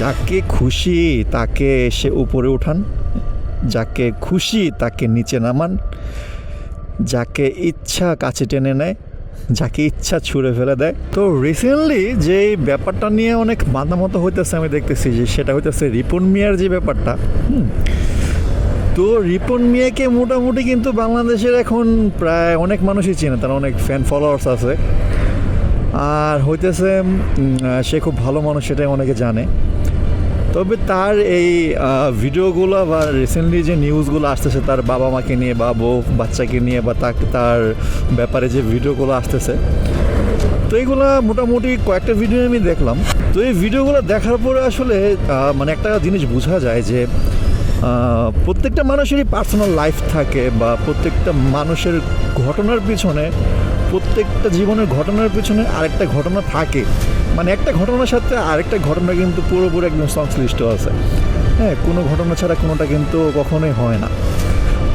যাকে খুশি তাকে সে উপরে উঠান, যাকে খুশি তাকে নিচে নামান, যাকে ইচ্ছা কাছে টেনে নেয়, যাকে ইচ্ছা ছুঁড়ে ফেলে দেয়। তো রিসেন্টলি যে ব্যাপারটা নিয়ে অনেক মাতামতো হইতেছে আমি দেখতেছি যে সেটা হইতেছে রিপন মিয়ার যে ব্যাপারটা। তো রিপন মিয়াকে মোটামুটি কিন্তু বাংলাদেশের এখন প্রায় অনেক মানুষই চেনে, তার অনেক ফ্যান ফলোয়ার্স আছে। আর হইতেছে সে খুব ভালো মানুষ সেটাই অনেকে জানে। তবে তার এই ভিডিওগুলো বা রিসেন্টলি যে নিউজগুলো আসতেছে, তার বাবা মাকে নিয়ে বা বউ বাচ্চাকে নিয়ে বা তাকে তার ব্যাপারে যে ভিডিওগুলো আসতেছে, তো এইগুলো মোটামুটি কয়েকটা ভিডিও আমি দেখলাম। তো এই ভিডিওগুলো দেখার পরে আসলে মানে একটা জিনিস বোঝা যায় যে প্রত্যেকটা মানুষেরই পার্সোনাল লাইফ থাকে বা প্রত্যেকটা মানুষের ঘটনার পিছনে প্রত্যেকটা জীবনের ঘটনার পিছনে আরেকটা ঘটনা থাকে। মানে একটা ঘটনার সাথে আরেকটা ঘটনা কিন্তু পুরোপুরি একদম সংশ্লিষ্ট আছে। হ্যাঁ কোনো ঘটনা ছাড়া কোনোটা কিন্তু কখনোই হয় না।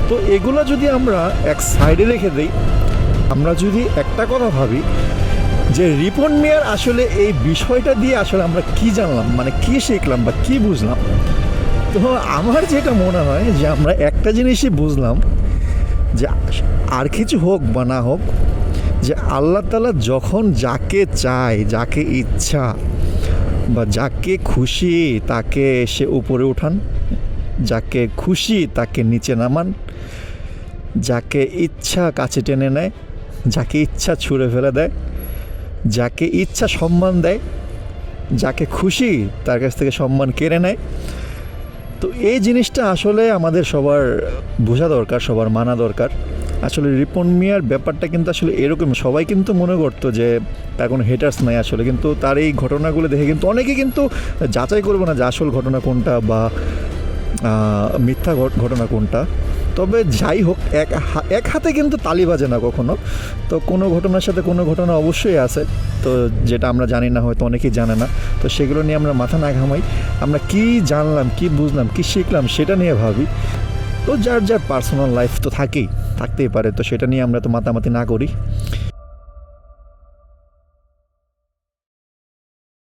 তো এগুলো যদি আমরা এক সাইডে রেখে দিই, আমরা যদি একটা কথা ভাবি, যে রিপন মিয়ার আসলে এই বিষয়টা দিয়ে আসলে আমরা কি জানলাম? মানে কি শিখলাম বা কি বুঝলাম? তো আমার যেটা মনে হয় যে আমরা একটা জিনিসই বুঝলাম যে আর কিছু হোক বা না হোক যে আল্লাহ তালা যখন যাকে চায়, যাকে ইচ্ছা বা যাকে খুশি তাকে সে উপরে উঠান, যাকে খুশি তাকে নিচে নামান, যাকে ইচ্ছা কাছে টেনে নেয়, যাকে ইচ্ছা ছুঁড়ে ফেলে দেয়, যাকে ইচ্ছা সম্মান দেয়, যাকে খুশি তার কাছ থেকে সম্মান কেড়ে নেয়। তো এই জিনিসটা আসলে আমাদের সবার বোঝা দরকার, সবার মানা দরকার। আসলে রিপন মিয়ার ব্যাপারটা কিন্তু আসলে এরকম, সবাই কিন্তু মনে করতো যে তার কোনো হেটার্স নাই আসলে, কিন্তু তার এই ঘটনাগুলো দেখে কিন্তু অনেকে কিন্তু যাচাই করবে না যে আসল ঘটনা কোনটা বা মিথ্যা ঘট- ঘটনা কোনটা। তবে যাই হোক, এক এক হাতে কিন্তু তালি বাজে না কখনো। তো কোনো ঘটনার সাথে কোনো ঘটনা অবশ্যই আছে। তো যেটা আমরা জানি না, হয়তো অনেকেই জানে না। তো সেগুলো নিয়ে আমরা মাথা না ঘামাই। আমরা কি জানলাম, কি বুঝলাম, কি শিখলাম, সেটা নিয়ে ভাবি। তো যার যার পার্সোনাল লাইফ তো থাকেই। থাকতেই পারে তো সেটা নিয়ে আমরা তো মাতামাতি না করি।